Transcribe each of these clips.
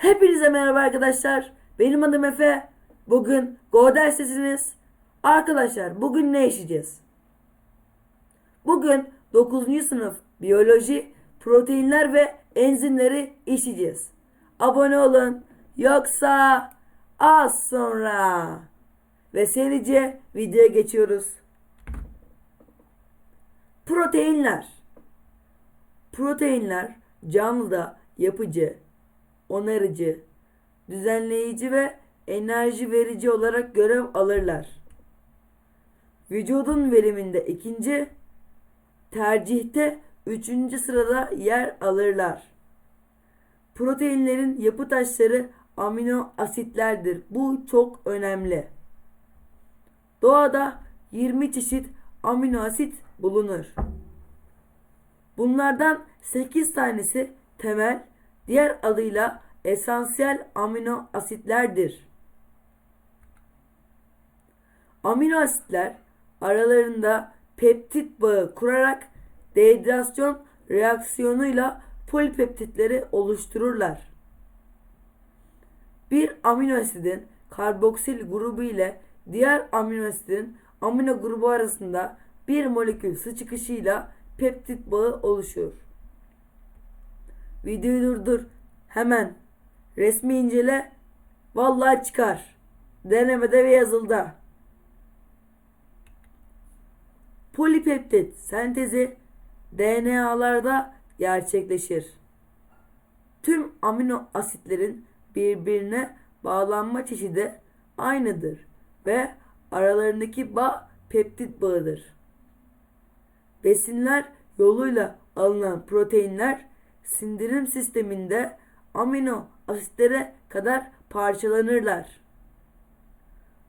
Hepinize merhaba arkadaşlar. Benim adım Efe. Bugün Go derstesiniz. Arkadaşlar bugün ne işleyeceğiz? Bugün 9. sınıf biyoloji, proteinler ve enzimleri işleyeceğiz. Abone olun. Yoksa az sonra. Ve serice videoya geçiyoruz. Proteinler. Proteinler canlıda yapıcı, onarıcı, düzenleyici ve enerji verici olarak görev alırlar. Vücudun veriminde ikinci, tercihte üçüncü sırada yer alırlar. Proteinlerin yapı taşları amino asitlerdir. Bu çok önemli. Doğada 20 çeşit amino asit bulunur. Bunlardan 8 tanesi temel, diğer adıyla esansiyel amino asitlerdir. Amino asitler aralarında peptit bağı kurarak dehidrasyon reaksiyonuyla polipeptitleri oluştururlar. Bir amino asidin karboksil grubu ile diğer amino asidin amino grubu arasında bir molekül sıçrayışıyla peptit bağı oluşur. Videoyu durdur. Hemen. Resmi incele. Vallahi çıkar. Denemede ve yazılda. Polipeptit sentezi DNA'larda gerçekleşir. Tüm amino asitlerin birbirine bağlanma çeşidi aynıdır ve aralarındaki bağ peptit bağıdır. Besinler yoluyla alınan proteinler sindirim sisteminde amino asitlere kadar parçalanırlar.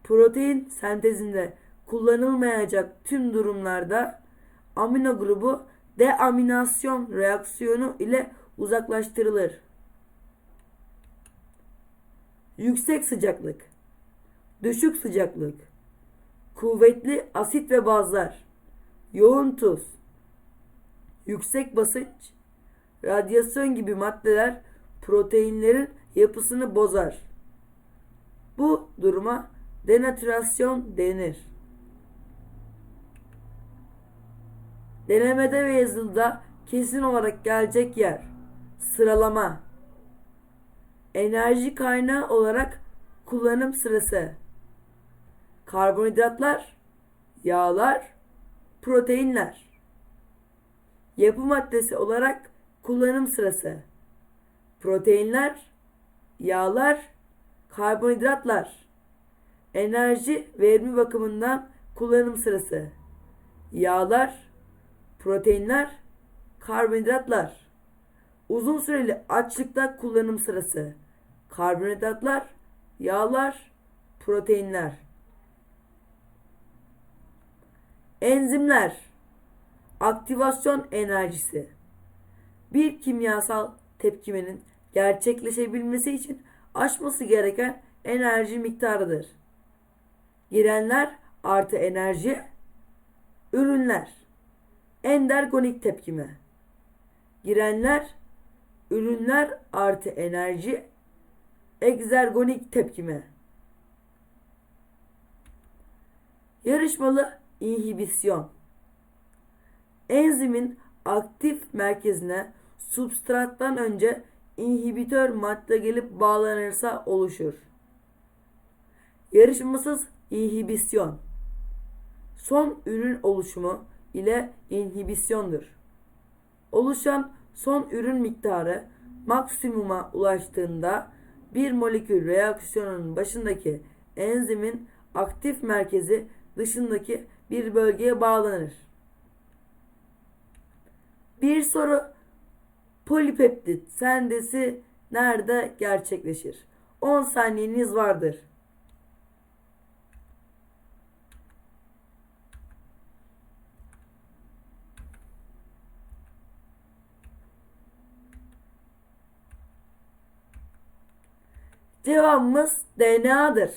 Protein sentezinde kullanılmayacak tüm durumlarda amino grubu deaminasyon reaksiyonu ile uzaklaştırılır. Yüksek sıcaklık, düşük sıcaklık, kuvvetli asit ve bazlar, yoğun tuz, yüksek basınç, radyasyon gibi maddeler proteinlerin yapısını bozar. Bu duruma denatürasyon denir. Denemede ve yazılıda kesin olarak gelecek yer. Sıralama. Enerji kaynağı olarak kullanım sırası. Karbonhidratlar, yağlar, proteinler. Yapı maddesi olarak kullanım sırası. Proteinler, yağlar, karbonhidratlar. Enerji verimi bakımından kullanım sırası. Yağlar, proteinler, karbonhidratlar. Uzun süreli açlıkta kullanım sırası. Karbonhidratlar, yağlar, proteinler. Enzimler aktivasyon enerjisi bir kimyasal tepkimenin gerçekleşebilmesi için aşması gereken enerji miktarıdır. Girenler artı enerji ürünler. Endergonik tepkime. Girenler ürünler artı enerji egzergonik tepkime. Yarışmalı inhibisyon. Enzimin aktif merkezine substrattan önce inhibitör madde gelip bağlanırsa oluşur. Yarışmasız inhibisyon son ürün oluşumu ile inhibisyondur. Oluşan son ürün miktarı maksimuma ulaştığında bir molekül reaksiyonun başındaki enzimin aktif merkezi dışındaki bir bölgeye bağlanır. Bir soru polipeptit sentezi nerede gerçekleşir? 10 saniyeniz vardır. Cevabımız DNA'dır.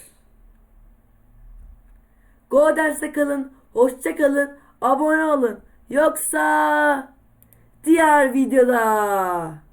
Go derse kalın, hoşça kalın, abone olun. Yoksa diğer videoda